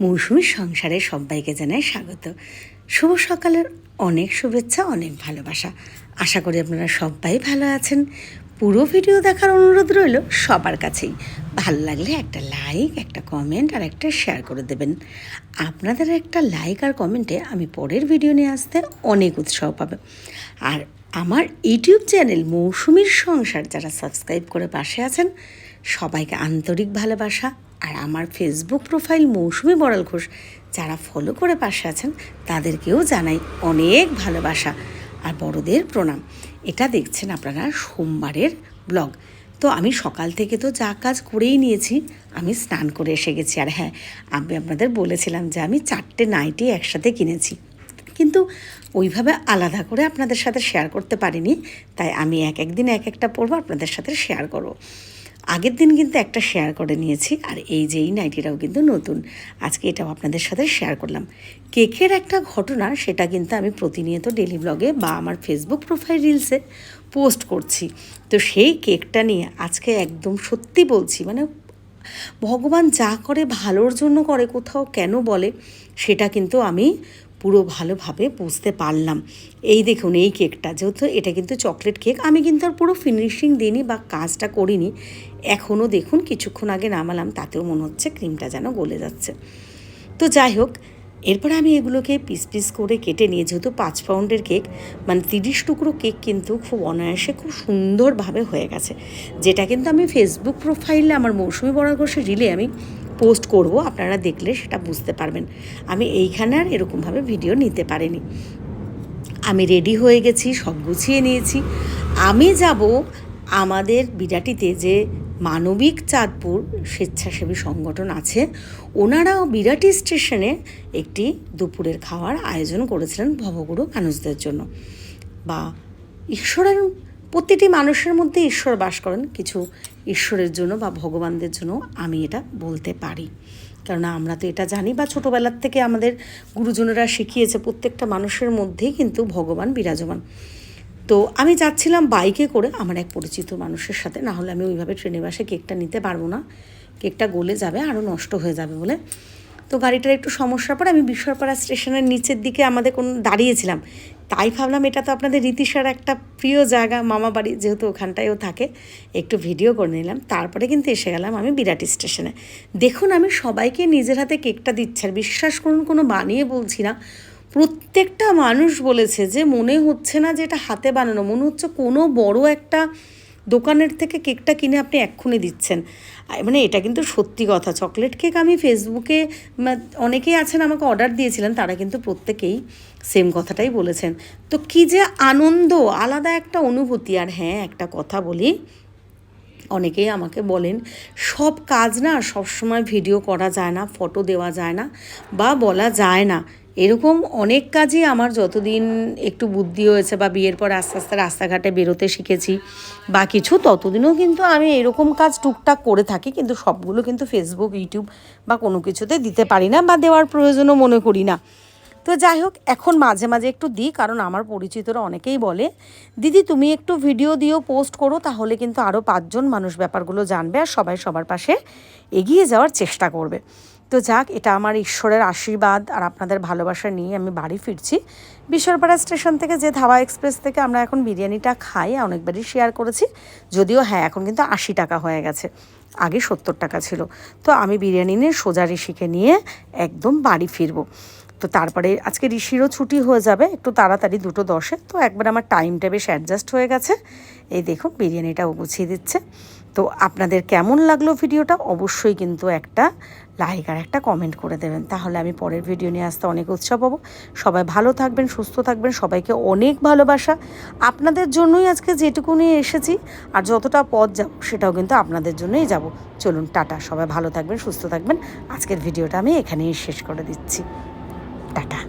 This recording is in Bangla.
মৌসুমীর সংসারে সবাইকে জানাই স্বাগত। শুভ সকালের অনেক শুভেচ্ছা, অনেক ভালোবাসা। আশা করি আপনারা সবাই ভালো আছেন। পুরো ভিডিও দেখার অনুরোধ রইল সবার কাছেই। ভালো লাগলে একটা লাইক, একটা কমেন্ট আর একটা শেয়ার করে দেবেন। আপনাদের একটা লাইক আর কমেন্টে আমি পরের ভিডিও নিয়ে আসতে অনেক উৎসাহ পাবে। আর আমার ইউটিউব চ্যানেল মৌসুমীর সংসার যারা সাবস্ক্রাইব করে পাশে আছেন, সবাইকে আন্তরিক ভালোবাসা আর আমার ফেসবুক প্রোফাইল মৌসুমী বড়াল ঘোষ যারা ফলো করে পাশে আছেন, তাদেরকেও জানাই অনেক ভালোবাসা আর বড়দের প্রণাম। এটা দেখছেন আপনারা সোমবারের ব্লগ। তো আমি সকাল থেকে তো যা কাজ করেই নিয়েছি, আমি স্নান করে এসে গেছি। আর হ্যাঁ আমি আপনাদের বলেছিলাম যে আমি চারটে নাইটি একসাথে কিনেছি। কিন্তু ওইভাবে আলাদা করে আপনাদের সাথে শেয়ার করতে পারিনি। তাই আমি এক একদিন এক একটা পড়ব আপনাদের সাথে শেয়ার করব। আগের দিন কিন্তু একটা শেয়ার করে নিয়েছি, আর এই যে এই নাইটিটাও কিন্তু নতুন। আজকে এটাও আপনাদের সাথে শেয়ার করলাম। কেকের একটা ঘটনা, সেটা কিন্তু আমি প্রতিনিয়ত ডেলি ব্লগে বা আমার ফেসবুক প্রোফাইল রিলসে পোস্ট করছি। তো সেই কেকটা নিয়ে আজকে একদম সত্যি বলছি মানে ভগবান যা করে ভালোর জন্য করে, কোথাও কেন বলে, সেটা কিন্তু আমি পুরো ভালোভাবে বুঝতে পারলাম। এই দেখুন, এই কেকটা, যেহেতু এটা কিন্তু চকলেট কেক, আমি কিন্তু আর পুরো ফিনিশিং দিইনি বা কাজটা করিনি। এখনও দেখুন, কিছুক্ষণ আগে নামালাম, তাতেও মনে হচ্ছে ক্রিমটা যেন গলে যাচ্ছে। তো যাই হোক, এরপরে আমি এগুলোকে পিস পিস করে কেটে নিয়ে, যেহেতু পাঁচ পাউন্ডের কেক মানে তিরিশ টুকরো কেক কিন্তু খুব অনায়াসে খুব সুন্দরভাবে হয়ে গেছে। যেটা কিন্তু আমি ফেসবুক প্রোফাইলে আমার মৌসুমি বড় রিলে আমি পোস্ট করব, আপনারা দেখলে সেটা বুঝতে পারবেন। আমি এইখানে আর এরকমভাবে ভিডিও নিতে পারিনি। আমি রেডি হয়ে গেছি, সব গুছিয়ে নিয়েছি। আমি যাব আমাদের বিরাটিতে যে মানবিক চাঁদপুর স্বেচ্ছাসেবী সংগঠন আছে, ওনারাও বিরাটি স্টেশনে একটি দুপুরের খাওয়ার আয়োজন করেছিলেন ভবগুরু মানুষদের জন্য। বা ঈশ্বরের প্রতিটি মানুষের মধ্যে ঈশ্বর বাস করেন, কিছু ঈশ্বরের জন্য বা ভগবানদের জন্য আমি এটা বলতে পারি। কেননা আমরা তো এটা জানি বা ছোটোবেলার থেকে আমাদের গুরুজনেরা শিখিয়েছে, প্রত্যেকটা মানুষের মধ্যেই কিন্তু ভগবান বিরাজমান। তো আমি যাচ্ছিলাম বাইকে করে আমার এক পরিচিত মানুষের সাথে, না হলে আমি ওইভাবে ট্রেনে বাসে কেকটা নিতে পারব না। কেকটা গলে যাবে আরও নষ্ট হয়ে যাবে বলে। তো গাড়িটার একটু সমস্যার পরে আমি বিশ্বরপাড়া স্টেশনের নিচের দিকে আমাদের কোন দাঁড়িয়েছিলাম। তাই ভাবলাম এটা তো আপনাদের রীতিশার একটা প্রিয় জায়গা, মামা বাড়ি যেহেতু ওখানটায়ও থাকে। একটু ভিডিও করে নিলাম, তারপরে কিন্তু এসে গেলাম আমি বিরাটি স্টেশনে। দেখুন, আমি সবাইকে নিজের হাতে কেকটা দিচ্ছি, আর বিশ্বাস করুন, কোনো বানিয়ে বলছি না। প্রত্যেকটা মানুষ বলেছে যে মনে হচ্ছে না যে এটা হাতে বানানো, মনে হচ্ছে কোনো বড় একটা দোকানের থেকে কেকটা কিনে আপনি এক্ষুনি দিচ্ছেন। মানে এটা কিন্তু সত্যি কথা। চকলেট কেক আমি ফেসবুকে অনেকেই আছেন, আমাকে অর্ডার দিয়েছিলেন, তারা কিন্তু প্রত্যেকেই সেম কথাটাই বলেছেন। তো কী যে আনন্দ, আলাদা একটা অনুভূতি। আর হ্যাঁ একটা কথা বলি, অনেকেই আমাকে বলেন, সব কাজ না সবসময় ভিডিও করা যায় না, ফটো দেওয়া যায় না বা বলা যায় না। এরকম অনেক কাজই আমার যতদিন একটু বুদ্ধি হয়েছে বা বিয়ের পর আস্তে আস্তে রাস্তাঘাটে বেরোতে শিখেছি, বা কিছু ততদিনও কিন্তু আমি এরকম কাজ টুকটাক করে থাকি, কিন্তু সবগুলো কিন্তু ফেসবুক ইউটিউব বা কোনো কিছুতে দিতে পারি না বা দেওয়ার প্রয়োজনও মনে করি না। তো যাই হোক, এখন মাঝে মাঝে একটু দিই, কারণ আমার পরিচিতরা অনেকেই বলে, দিদি, তুমি একটু ভিডিও দিও পোস্ট করো, তাহলে কিন্তু আরও পাঁচজন মানুষ ব্যাপারগুলো জানবে আর সবাই সবার পাশে এগিয়ে যাওয়ার চেষ্টা করবে। তো যাক, এটা আমার ঈশ্বরের আশীর্বাদ আর আপনাদের ভালোবাসা নিয়ে আমি বাড়ি ফিরছি। বিশ্বরপাড়া স্টেশন থেকে যে ধাবা এক্সপ্রেস থেকে আমরা এখন বিরিয়ানিটা খাই, অনেকবারই শেয়ার করেছি। যদিও হ্যাঁ এখন কিন্তু আশি টাকা হয়ে গেছে। আগে সত্তর টাকা ছিল। তো আমি বিরিয়ানি নিয়ে সোজা ঋষিকে নিয়ে একদম বাড়ি ফিরবো। তো তারপরে আজকে ঋষিরও ছুটি হয়ে যাবে, একটু তাড়াতাড়ি দুটো দশে। তো একবার আমার টাইমটা বেশ অ্যাডজাস্ট হয়ে গেছে। এই দেখুন, বিরিয়ানিটাও গুছিয়ে দিচ্ছে। তো আপনাদের কেমন লাগল ভিডিওটা? অবশ্যই কিন্তু একটা লাইক আর একটা কমেন্ট করে দেবেন। তাহলে আমি পরের ভিডিও নিয়ে আসতে অনেক উৎসাহ পাবো সবাই ভালো থাকবেন, সুস্থ থাকবেন, সবাইকে অনেক ভালোবাসা। আপনাদের জন্যই আজকে যেটুকু নিয়ে এসেছি, আর যতটা পথ যাব সেটাও কিন্তু আপনাদের জন্যই যাব। চলুন, টাটা। সবাই ভালো থাকবেন, সুস্থ থাকবেন। আজকের ভিডিওটা আমি এখানেই শেষ করে দিচ্ছি। টাটা।